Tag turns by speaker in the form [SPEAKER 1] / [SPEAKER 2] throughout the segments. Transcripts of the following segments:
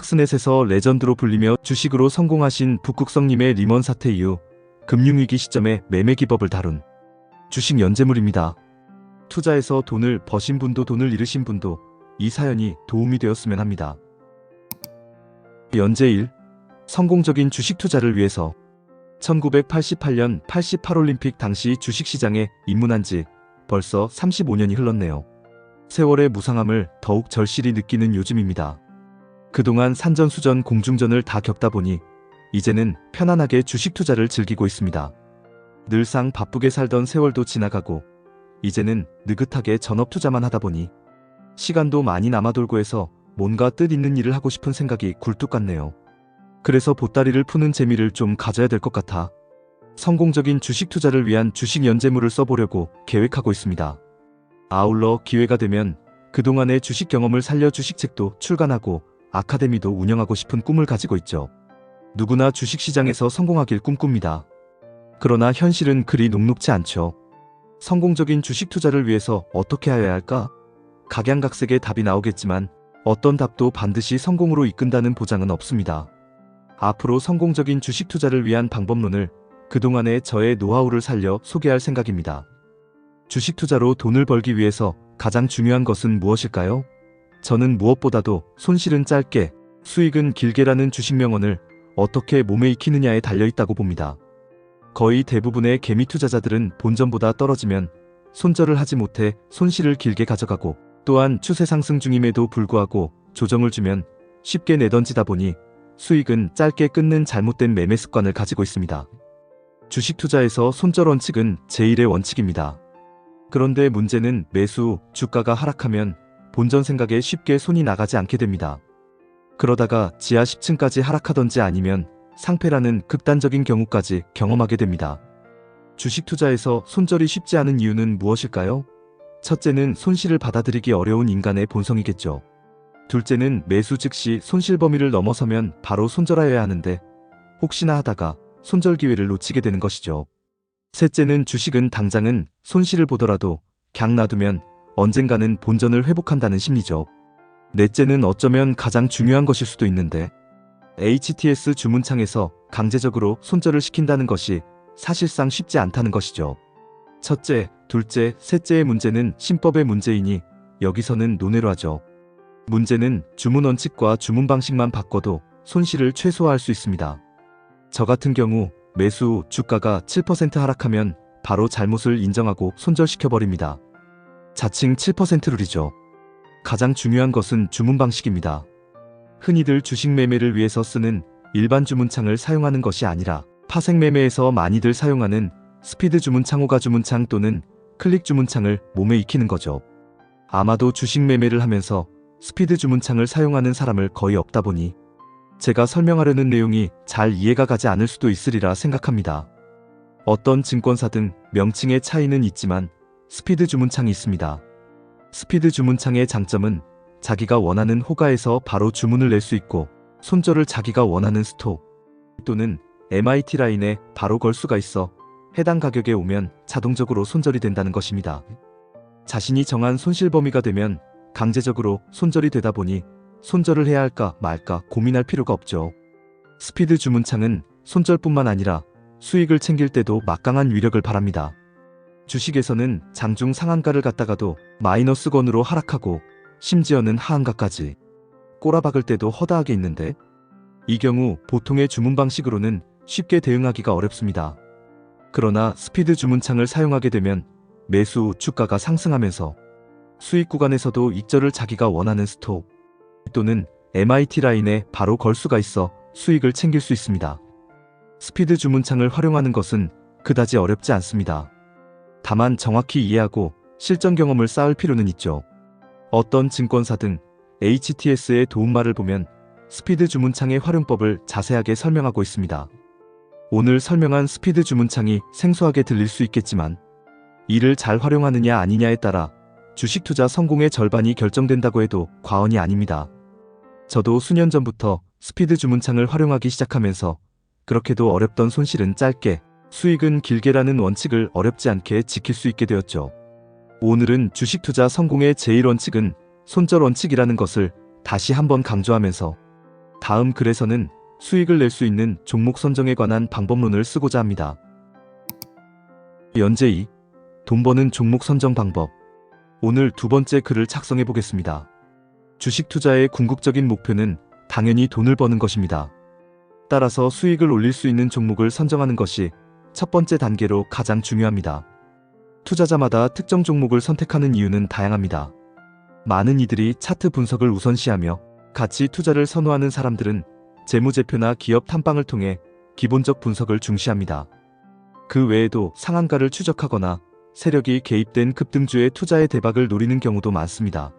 [SPEAKER 1] 팍스넷에서 레전드로 불리며 주식으로 성공하신 북극성님의 리먼 사태 이후 금융위기 시점에 매매 기법을 다룬 주식 연재물입니다. 투자해서 돈을 버신 분도 돈을 잃으신 분도 이 사연이 도움이 되었으면 합니다. 연재 1. 성공적인 주식 투자를 위해서 1988년 88올림픽 당시 주식시장에 입문한 지 벌써 35년이 흘렀네요. 세월의 무상함을 더욱 절실히 느끼는 요즘입니다. 그동안 산전수전 공중전을 다 겪다 보니 이제는 편안하게 주식 투자를 즐기고 있습니다. 늘상 바쁘게 살던 세월도 지나가고 이제는 느긋하게 전업 투자만 하다 보니 시간도 많이 남아돌고 해서 뭔가 뜻있는 일을 하고 싶은 생각이 굴뚝 같네요. 그래서 보따리를 푸는 재미를 좀 가져야 될 것 같아 성공적인 주식 투자를 위한 주식 연재물을 써보려고 계획하고 있습니다. 아울러 기회가 되면 그동안의 주식 경험을 살려 주식책도 출간하고 아카데미도 운영하고 싶은 꿈을 가지고 있죠. 누구나 주식시장에서 성공하길 꿈꿉니다. 그러나 현실은 그리 녹록지 않죠. 성공적인 주식 투자를 위해서 어떻게 해야 할까? 각양각색의 답이 나오겠지만 어떤 답도 반드시 성공으로 이끈다는 보장은 없습니다. 앞으로 성공적인 주식 투자를 위한 방법론을 그동안의 저의 노하우를 살려 소개할 생각입니다. 주식 투자로 돈을 벌기 위해서 가장 중요한 것은 무엇일까요? 저는 무엇보다도 손실은 짧게, 수익은 길게라는 주식 명언을 어떻게 몸에 익히느냐에 달려 있다고 봅니다. 거의 대부분의 개미 투자자들은 본전보다 떨어지면 손절을 하지 못해 손실을 길게 가져가고 또한 추세 상승 중임에도 불구하고 조정을 주면 쉽게 내던지다 보니 수익은 짧게 끊는 잘못된 매매 습관을 가지고 있습니다. 주식 투자에서 손절 원칙은 제1의 원칙입니다. 그런데 문제는 매수 후 주가가 하락하면 본전 생각에 쉽게 손이 나가지 않게 됩니다. 그러다가 지하 10층까지 하락하던지 아니면 상패라는 극단적인 경우까지 경험하게 됩니다. 주식 투자에서 손절이 쉽지 않은 이유는 무엇일까요? 첫째는 손실을 받아들이기 어려운 인간의 본성이겠죠. 둘째는 매수 즉시 손실 범위를 넘어서면 바로 손절하여야 하는데 혹시나 하다가 손절 기회를 놓치게 되는 것이죠. 셋째는 주식은 당장은 손실을 보더라도 강 놔두면 언젠가는 본전을 회복한다는 심리죠. 넷째는 어쩌면 가장 중요한 것일 수도 있는데 HTS 주문창에서 강제적으로 손절을 시킨다는 것이 사실상 쉽지 않다는 것이죠. 첫째, 둘째, 셋째의 문제는 신법의 문제이니 여기서는 논외로 하죠. 문제는 주문 원칙과 주문 방식만 바꿔도 손실을 최소화할 수 있습니다. 저 같은 경우 매수 후 주가가 7% 하락하면 바로 잘못을 인정하고 손절시켜버립니다. 자칭 7% 룰이죠. 가장 중요한 것은 주문 방식입니다. 흔히들 주식 매매를 위해서 쓰는 일반 주문창을 사용하는 것이 아니라 파생 매매에서 많이들 사용하는 스피드 주문창 호가 주문창 또는 클릭 주문창을 몸에 익히는 거죠. 아마도 주식 매매를 하면서 스피드 주문창을 사용하는 사람을 거의 없다 보니 제가 설명하려는 내용이 잘 이해가 가지 않을 수도 있으리라 생각합니다. 어떤 증권사 등 명칭의 차이는 있지만 스피드 주문창이 있습니다. 스피드 주문창의 장점은 자기가 원하는 호가에서 바로 주문을 낼 수 있고 손절을 자기가 원하는 스톱 또는 MIT 라인에 바로 걸 수가 있어 해당 가격에 오면 자동적으로 손절이 된다는 것입니다. 자신이 정한 손실 범위가 되면 강제적으로 손절이 되다 보니 손절을 해야 할까 말까 고민할 필요가 없죠. 스피드 주문창은 손절뿐만 아니라 수익을 챙길 때도 막강한 위력을 바랍니다. 주식에서는 장중 상한가를 갔다가도 마이너스 건으로 하락하고 심지어는 하한가까지 꼬라박을 때도 허다하게 있는데 이 경우 보통의 주문 방식으로는 쉽게 대응하기가 어렵습니다. 그러나 스피드 주문창을 사용하게 되면 매수 후 주가가 상승하면서 수익 구간에서도 익절을 자기가 원하는 스톱 또는 MIT 라인에 바로 걸 수가 있어 수익을 챙길 수 있습니다. 스피드 주문창을 활용하는 것은 그다지 어렵지 않습니다. 다만 정확히 이해하고 실전 경험을 쌓을 필요는 있죠. 어떤 증권사 등 HTS의 도움말을 보면 스피드 주문창의 활용법을 자세하게 설명하고 있습니다. 오늘 설명한 스피드 주문창이 생소하게 들릴 수 있겠지만 이를 잘 활용하느냐 아니냐에 따라 주식 투자 성공의 절반이 결정된다고 해도 과언이 아닙니다. 저도 수년 전부터 스피드 주문창을 활용하기 시작하면서 그렇게도 어렵던 손실은 짧게 수익은 길게라는 원칙을 어렵지 않게 지킬 수 있게 되었죠. 오늘은 주식 투자 성공의 제1원칙은 손절 원칙이라는 것을 다시 한번 강조하면서 다음 글에서는 수익을 낼 수 있는 종목 선정에 관한 방법론을 쓰고자 합니다. 연재 2. 돈 버는 종목 선정 방법. 오늘 두 번째 글을 작성해 보겠습니다. 주식 투자의 궁극적인 목표는 당연히 돈을 버는 것입니다. 따라서 수익을 올릴 수 있는 종목을 선정하는 것이 첫 번째 단계로 가장 중요합니다. 투자자마다 특정 종목을 선택하는 이유는 다양합니다. 많은 이들이 차트 분석을 우선시하며 가치 투자를 선호하는 사람들은 재무제표나 기업 탐방을 통해 기본적 분석을 중시합니다. 그 외에도 상한가를 추적하거나 세력이 개입된 급등주의 투자의 대박을 노리는 경우도 많습니다.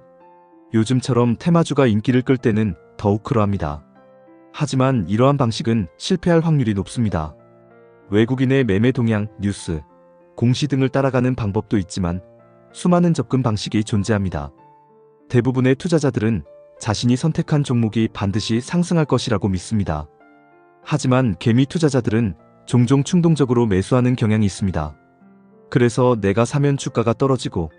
[SPEAKER 1] 요즘처럼 테마주가 인기를 끌 때는 더욱 그러합니다. 하지만 이러한 방식은 실패할 확률이 높습니다. 외국인의 매매 동향, 뉴스, 공시 등을 따라가는 방법도 있지만 수많은 접근 방식이 존재합니다. 대부분의 투자자들은 자신이 선택한 종목이 반드시 상승할 것이라고 믿습니다. 하지만 개미 투자자들은 종종 충동적으로 매수하는 경향이 있습니다. 그래서 내가 사면 주가가 떨어지고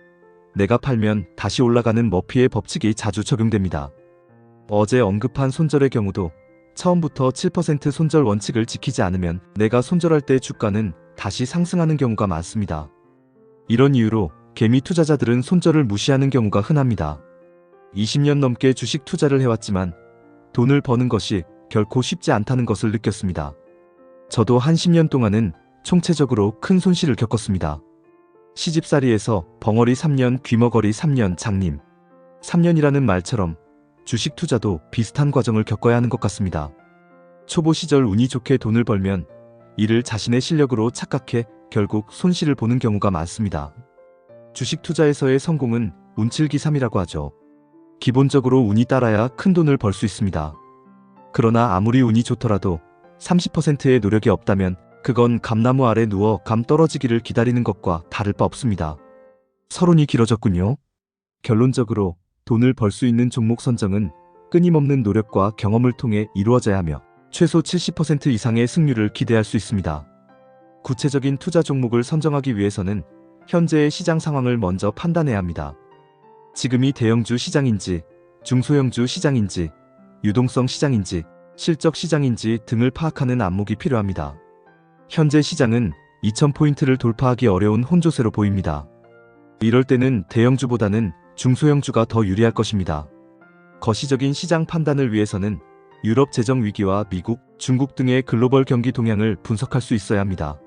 [SPEAKER 1] 내가 팔면 다시 올라가는 머피의 법칙이 자주 적용됩니다. 어제 언급한 손절의 경우도 처음부터 7% 손절 원칙을 지키지 않으면 내가 손절할 때 주가는 다시 상승하는 경우가 많습니다. 이런 이유로 개미 투자자들은 손절을 무시하는 경우가 흔합니다. 20년 넘게 주식 투자를 해왔지만 돈을 버는 것이 결코 쉽지 않다는 것을 느꼈습니다. 저도 한 10년 동안은 총체적으로 큰 손실을 겪었습니다. 시집살이에서 벙어리 3년, 귀머거리 3년, 장님 3년이라는 말처럼 주식 투자도 비슷한 과정을 겪어야 하는 것 같습니다. 초보 시절 운이 좋게 돈을 벌면 이를 자신의 실력으로 착각해 결국 손실을 보는 경우가 많습니다. 주식 투자에서의 성공은 운칠기삼이라고 하죠. 기본적으로 운이 따라야 큰 돈을 벌 수 있습니다. 그러나 아무리 운이 좋더라도 30%의 노력이 없다면 그건 감나무 아래 누워 감 떨어지기를 기다리는 것과 다를 바 없습니다. 서론이 길어졌군요. 결론적으로 돈을 벌 수 있는 종목 선정은 끊임없는 노력과 경험을 통해 이루어져야 하며 최소 70% 이상의 승률을 기대할 수 있습니다. 구체적인 투자 종목을 선정하기 위해서는 현재의 시장 상황을 먼저 판단해야 합니다. 지금이 대형주 시장인지, 중소형주 시장인지, 유동성 시장인지, 실적 시장인지 등을 파악하는 안목이 필요합니다. 현재 시장은 2000포인트를 돌파하기 어려운 혼조세로 보입니다. 이럴 때는 대형주보다는 중소형주가 더 유리할 것입니다. 거시적인 시장 판단을 위해서는 유럽 재정 위기와 미국, 중국 등의 글로벌 경기 동향을 분석할 수 있어야 합니다.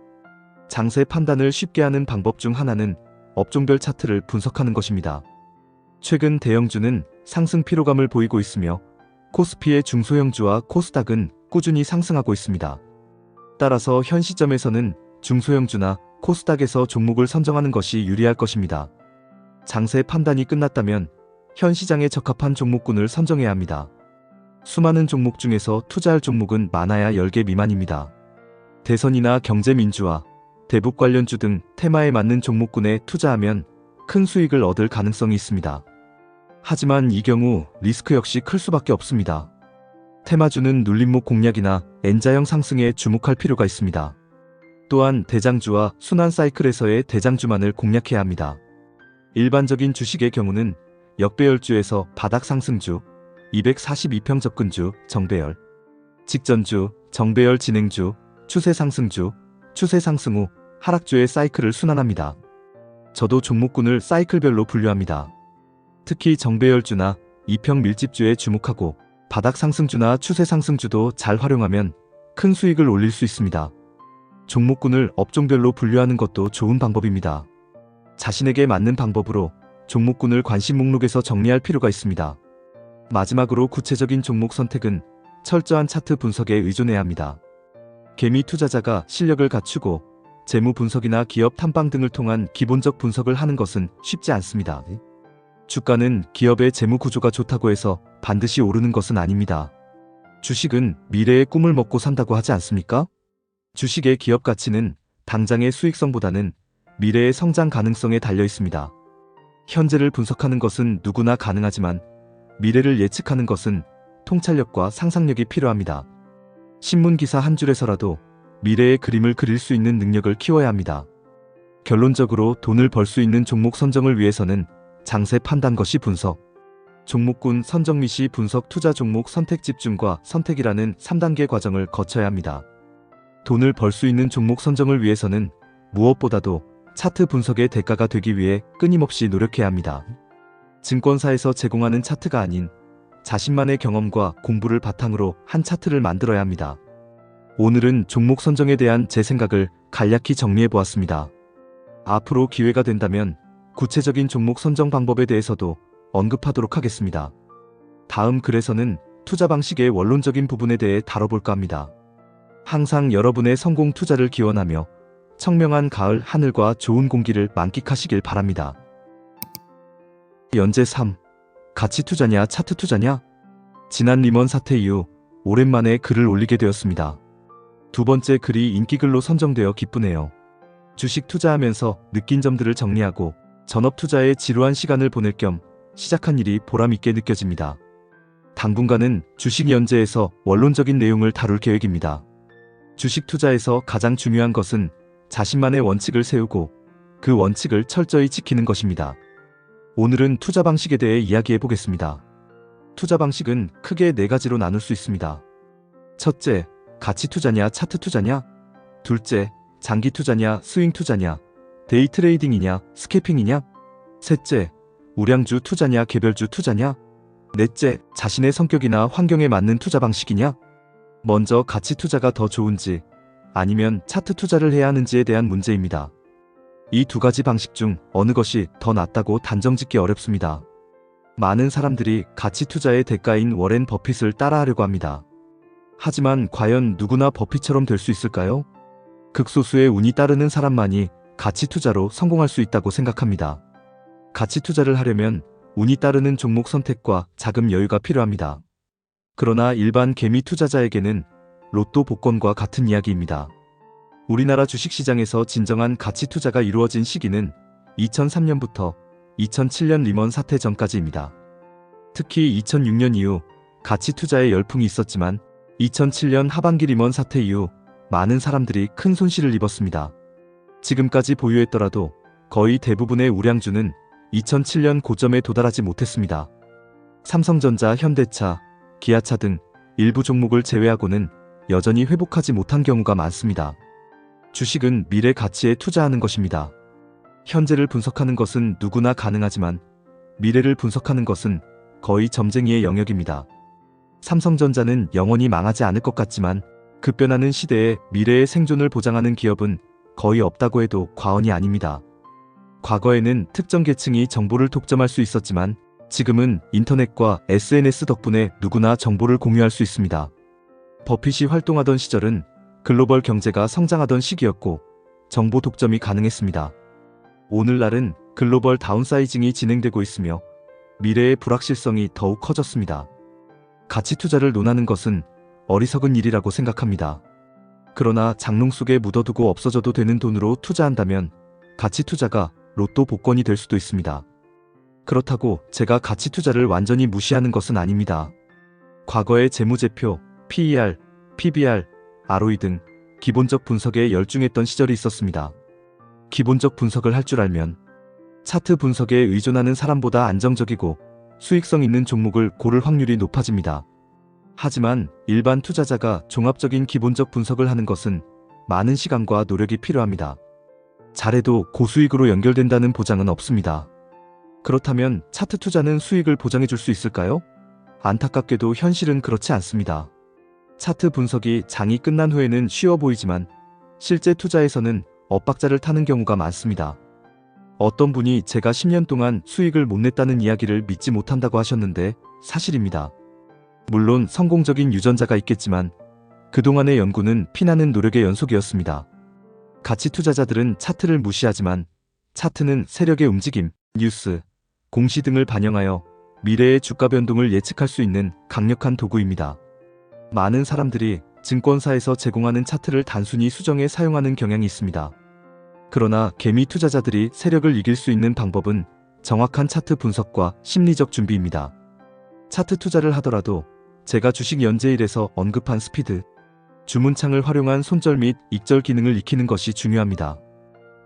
[SPEAKER 1] 장세 판단을 쉽게 하는 방법 중 하나는 업종별 차트를 분석하는 것입니다. 최근 대형주는 상승 피로감을 보이고 있으며 코스피의 중소형주와 코스닥은 꾸준히 상승하고 있습니다. 따라서 현 시점에서는 중소형주나 코스닥에서 종목을 선정하는 것이 유리할 것입니다. 장세 판단이 끝났다면 현 시장에 적합한 종목군을 선정해야 합니다. 수많은 종목 중에서 투자할 종목은 많아야 10개 미만입니다. 대선이나 경제민주화, 대북 관련주 등 테마에 맞는 종목군에 투자하면 큰 수익을 얻을 가능성이 있습니다. 하지만 이 경우 리스크 역시 클 수밖에 없습니다. 테마주는 눌림목 공략이나 N자형 상승에 주목할 필요가 있습니다. 또한 대장주와 순환 사이클에서의 대장주만을 공략해야 합니다. 일반적인 주식의 경우는 역배열주에서 바닥 상승주, 242평 접근주, 정배열, 직전주, 정배열 진행주, 추세 상승주, 추세 상승 후 하락주의 사이클을 순환합니다. 저도 종목군을 사이클별로 분류합니다. 특히 정배열주나 2평 밀집주에 주목하고 바닥 상승주나 추세 상승주도 잘 활용하면 큰 수익을 올릴 수 있습니다. 종목군을 업종별로 분류하는 것도 좋은 방법입니다. 자신에게 맞는 방법으로 종목군을 관심 목록에서 정리할 필요가 있습니다. 마지막으로 구체적인 종목 선택은 철저한 차트 분석에 의존해야 합니다. 개미 투자자가 실력을 갖추고 재무 분석이나 기업 탐방 등을 통한 기본적 분석을 하는 것은 쉽지 않습니다. 주가는 기업의 재무 구조가 좋다고 해서 반드시 오르는 것은 아닙니다. 주식은 미래의 꿈을 먹고 산다고 하지 않습니까? 주식의 기업 가치는 당장의 수익성보다는 미래의 성장 가능성에 달려 있습니다. 현재를 분석하는 것은 누구나 가능하지만 미래를 예측하는 것은 통찰력과 상상력이 필요합니다. 신문 기사 한 줄에서라도 미래의 그림을 그릴 수 있는 능력을 키워야 합니다. 결론적으로 돈을 벌 수 있는 종목 선정을 위해서는 장세 판단 것이 분석, 종목군 선정 시 분석 투자 종목 선택 집중과 선택이라는 3단계 과정을 거쳐야 합니다. 돈을 벌 수 있는 종목 선정을 위해서는 무엇보다도 차트 분석의 대가가 되기 위해 끊임없이 노력해야 합니다. 증권사에서 제공하는 차트가 아닌 자신만의 경험과 공부를 바탕으로 한 차트를 만들어야 합니다. 오늘은 종목 선정에 대한 제 생각을 간략히 정리해 보았습니다. 앞으로 기회가 된다면 구체적인 종목 선정 방법에 대해서도 언급하도록 하겠습니다. 다음 글에서는 투자 방식의 원론적인 부분에 대해 다뤄볼까 합니다. 항상 여러분의 성공 투자를 기원하며 청명한 가을 하늘과 좋은 공기를 만끽하시길 바랍니다. 연재 3. 가치 투자냐 차트 투자냐? 지난 리먼 사태 이후 오랜만에 글을 올리게 되었습니다. 두 번째 글이 인기글로 선정되어 기쁘네요. 주식 투자하면서 느낀 점들을 정리하고 전업 투자에 지루한 시간을 보낼 겸 시작한 일이 보람있게 느껴집니다. 당분간은 주식 연재에서 원론적인 내용을 다룰 계획입니다. 주식 투자에서 가장 중요한 것은 자신만의 원칙을 세우고 그 원칙을 철저히 지키는 것입니다. 오늘은 투자 방식에 대해 이야기해 보겠습니다. 투자 방식은 크게 네 가지로 나눌 수 있습니다. 첫째, 가치 투자냐 차트 투자냐? 둘째, 장기 투자냐 스윙 투자냐? 데이 트레이딩이냐 스캐핑이냐? 셋째, 우량주 투자냐 개별주 투자냐? 넷째, 자신의 성격이나 환경에 맞는 투자 방식이냐? 먼저 가치 투자가 더 좋은지 아니면 차트 투자를 해야 하는지에 대한 문제입니다. 이 두 가지 방식 중 어느 것이 더 낫다고 단정 짓기 어렵습니다. 많은 사람들이 가치 투자의 대가인 워렌 버핏을 따라하려고 합니다. 하지만 과연 누구나 버핏처럼 될 수 있을까요? 극소수의 운이 따르는 사람만이 가치 투자로 성공할 수 있다고 생각합니다. 가치 투자를 하려면 운이 따르는 종목 선택과 자금 여유가 필요합니다. 그러나 일반 개미 투자자에게는 로또 복권과 같은 이야기입니다. 우리나라 주식시장에서 진정한 가치 투자가 이루어진 시기는 2003년부터 2007년 리먼 사태 전까지입니다. 특히 2006년 이후 가치 투자에 열풍이 있었지만 2007년 하반기 리먼 사태 이후 많은 사람들이 큰 손실을 입었습니다. 지금까지 보유했더라도 거의 대부분의 우량주는 2007년 고점에 도달하지 못했습니다. 삼성전자, 현대차, 기아차 등 일부 종목을 제외하고는 여전히 회복하지 못한 경우가 많습니다. 주식은 미래 가치에 투자하는 것입니다. 현재를 분석하는 것은 누구나 가능하지만 미래를 분석하는 것은 거의 점쟁이의 영역입니다. 삼성전자는 영원히 망하지 않을 것 같지만 급변하는 시대에 미래의 생존을 보장하는 기업은 거의 없다고 해도 과언이 아닙니다. 과거에는 특정 계층이 정보를 독점할 수 있었지만 지금은 인터넷과 SNS 덕분에 누구나 정보를 공유할 수 있습니다. 버핏이 활동하던 시절은 글로벌 경제가 성장하던 시기였고 정보 독점이 가능했습니다. 오늘날은 글로벌 다운사이징이 진행되고 있으며 미래의 불확실성이 더욱 커졌습니다. 가치 투자를 논하는 것은 어리석은 일이라고 생각합니다. 그러나 장롱 속에 묻어두고 없어져도 되는 돈으로 투자한다면 가치 투자가 로또 복권이 될 수도 있습니다. 그렇다고 제가 가치 투자를 완전히 무시하는 것은 아닙니다. 과거의 재무제표, PER, PBR, ROE 등 기본적 분석에 열중했던 시절이 있었습니다. 기본적 분석을 할 줄 알면 차트 분석에 의존하는 사람보다 안정적이고 수익성 있는 종목을 고를 확률이 높아집니다. 하지만 일반 투자자가 종합적인 기본적 분석을 하는 것은 많은 시간과 노력이 필요합니다. 잘해도 고수익으로 연결된다는 보장은 없습니다. 그렇다면 차트 투자는 수익을 보장해 줄 수 있을까요? 안타깝게도 현실은 그렇지 않습니다. 차트 분석이 장이 끝난 후에는 쉬워 보이지만 실제 투자에서는 엇박자를 타는 경우가 많습니다. 어떤 분이 제가 10년 동안 수익을 못 냈다는 이야기를 믿지 못한다고 하셨는데 사실입니다. 물론 성공적인 유전자가 있겠지만 그동안의 연구는 피나는 노력의 연속이었습니다. 가치 투자자들은 차트를 무시하지만 차트는 세력의 움직임, 뉴스, 공시 등을 반영하여 미래의 주가 변동을 예측할 수 있는 강력한 도구입니다. 많은 사람들이 증권사에서 제공하는 차트를 단순히 수정해 사용하는 경향이 있습니다. 그러나 개미 투자자들이 세력을 이길 수 있는 방법은 정확한 차트 분석과 심리적 준비입니다. 차트 투자를 하더라도 제가 주식 연재일에서 언급한 스피드, 주문창을 활용한 손절 및 익절 기능을 익히는 것이 중요합니다.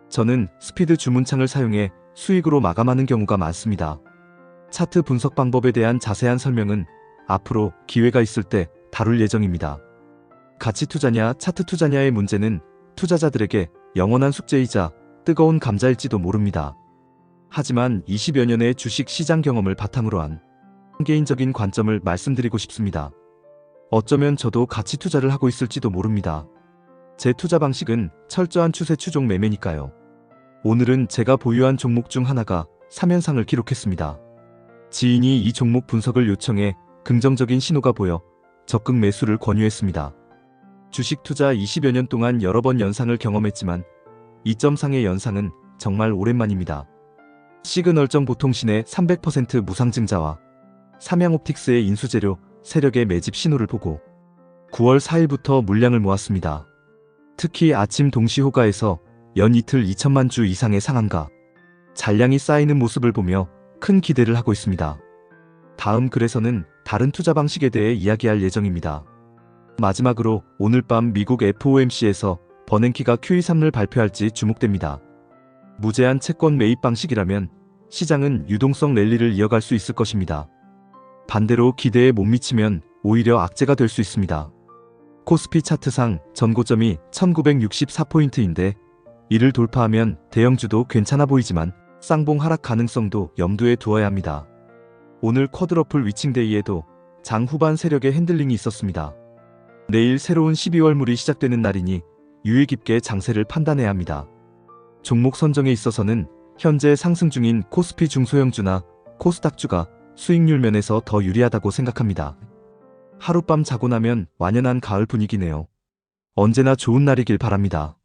[SPEAKER 1] 저는 스피드 주문창을 사용해 수익으로 마감하는 경우가 많습니다. 차트 분석 방법에 대한 자세한 설명은 앞으로 기회가 있을 때 다룰 예정입니다. 가치 투자냐 차트 투자냐의 문제는 투자자들에게 영원한 숙제이자 뜨거운 감자일지도 모릅니다. 하지만 20여 년의 주식 시장 경험을 바탕으로 한 개인적인 관점을 말씀드리고 싶습니다. 어쩌면 저도 가치 투자를 하고 있을지도 모릅니다. 제 투자 방식은 철저한 추세 추종 매매니까요. 오늘은 제가 보유한 종목 중 하나가 3연상을 기록했습니다. 지인이 이 종목 분석을 요청해 긍정적인 신호가 보여 적극 매수를 권유했습니다. 주식 투자 20여 년 동안 여러 번 연상을 경험했지만 2.상의 연상은 정말 오랜만입니다. 시그널정 보통신의 300% 무상증자와 삼양옵틱스의 인수재료 세력의 매집 신호를 보고 9월 4일부터 물량을 모았습니다. 특히 아침 동시 호가에서 연 이틀 2천만 주 이상의 상한가, 잔량이 쌓이는 모습을 보며 큰 기대를 하고 있습니다. 다음 글에서는 다른 투자 방식에 대해 이야기할 예정입니다. 마지막으로 오늘 밤 미국 FOMC에서 버냉키가 QE3을 발표할지 주목됩니다. 무제한 채권 매입 방식이라면 시장은 유동성 랠리를 이어갈 수 있을 것입니다. 반대로 기대에 못 미치면 오히려 악재가 될 수 있습니다. 코스피 차트상 전고점이 1964포인트인데 이를 돌파하면 대형주도 괜찮아 보이지만 쌍봉 하락 가능성도 염두에 두어야 합니다. 오늘 쿼드러플 위칭데이에도 장 후반 세력의 핸들링이 있었습니다. 내일 새로운 12월물이 시작되는 날이니 유의 깊게 장세를 판단해야 합니다. 종목 선정에 있어서는 현재 상승 중인 코스피 중소형주나 코스닥주가 수익률 면에서 더 유리하다고 생각합니다. 하룻밤 자고 나면 완연한 가을 분위기네요. 언제나 좋은 날이길 바랍니다.